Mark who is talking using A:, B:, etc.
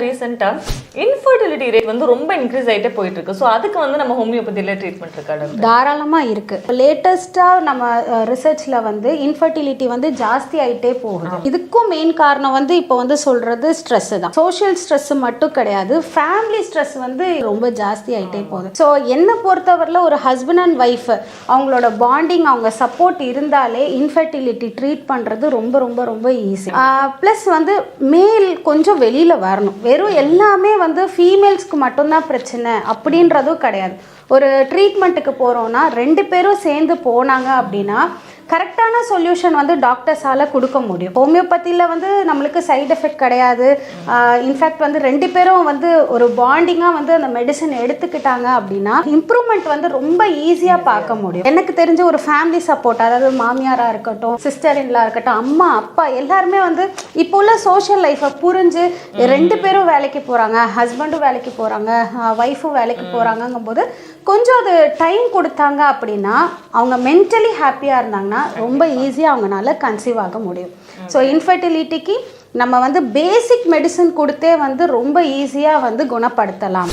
A: recent term. Infertility rate வந்து ரொம்ப increase ஆகிட்டே போயிட்டு இருக்கு ஸோ அதுக்கு வந்து நம்ம ஹோமியோபதியில் ட்ரீட்மெண்ட் இருக்கா
B: தாராளமாக இருக்குது லேட்டஸ்ட்டாக நம்ம ரிசர்ச்சில் வந்து இன்ஃபர்டிலிட்டி வந்து ஜாஸ்தி ஆயிட்டே போகுது. இதுக்கும் மெயின் காரணம் வந்து இப்போ வந்து சொல்கிறது ஸ்ட்ரெஸ்ஸு தான். சோஷியல் ஸ்ட்ரெஸ் மட்டும் கிடையாது. ஃபேமிலி ஸ்ட்ரெஸ் வந்து ரொம்ப ஜாஸ்தி ஆயிட்டே போகுது. ஸோ என்னை பொறுத்தவரையில் ஒரு ஹஸ்பண்ட் அண்ட் ஒய்ஃப் அவங்களோட பாண்டிங் அவங்க சப்போர்ட் இருந்தாலே இன்ஃபர்டிலிட்டி ட்ரீட் பண்ணுறது ரொம்ப ரொம்ப ரொம்ப ஈஸி ப்ளஸ் வந்து மேல் கொஞ்சம் வெளியில் வரணும். வெறும் எல்லாமே வந்து ஃபீமேல்ஸ்க்கு மட்டும்தான் பிரச்சனை அப்படின்றதும் கிடையாது. ஒரு ட்ரீட்மெண்ட்டுக்கு போகிறோன்னா ரெண்டு பேரும் சேர்ந்து போனாங்க அப்படின்னா கரெக்டான சொல்யூஷன் வந்து டாக்டர்ஸால் கொடுக்க முடியும். ஹோமியோபதியில் வந்து நம்மளுக்கு சைடு எஃபெக்ட் கிடையாது. இன்ஃபேக்ட் வந்து ரெண்டு பேரும் வந்து ஒரு பாண்டிங்காக வந்து அந்த மெடிசன் எடுத்துக்கிட்டாங்க அப்படின்னா இம்ப்ரூவ்மெண்ட் வந்து ரொம்ப ஈஸியாக பார்க்க முடியும். எனக்கு தெரிஞ்ச ஒரு ஃபேமிலி சப்போர்ட் அதாவது மாமியாராக இருக்கட்டும் சிஸ்டர் இன்லா இருக்கட்டும் அம்மா அப்பா எல்லாருமே வந்து இப்போ உள்ள சோஷியல் லைஃப்பை புரிஞ்சு ரெண்டு பேரும் வேலைக்கு போகிறாங்க ஹஸ்பண்டும் வேலைக்கு போகிறாங்க ஒய்ஃபும் வேலைக்கு போகிறாங்கங்கும் போது கொஞ்சம் அது டைம் கொடுத்தாங்க அப்படின்னா அவங்க மென்டலி ஹாப்பியாக இருந்தாங்கன்னா ரொம்ப ஈஸியாக அவங்களால கன்சீவ் ஆக முடியும். ஸோ இன்ஃபர்டிலிட்டிக்கு நம்ம வந்து பேசிக் மெடிசன் கொடுத்தே வந்து ரொம்ப ஈஸியாக வந்து குணப்படுத்தலாம்.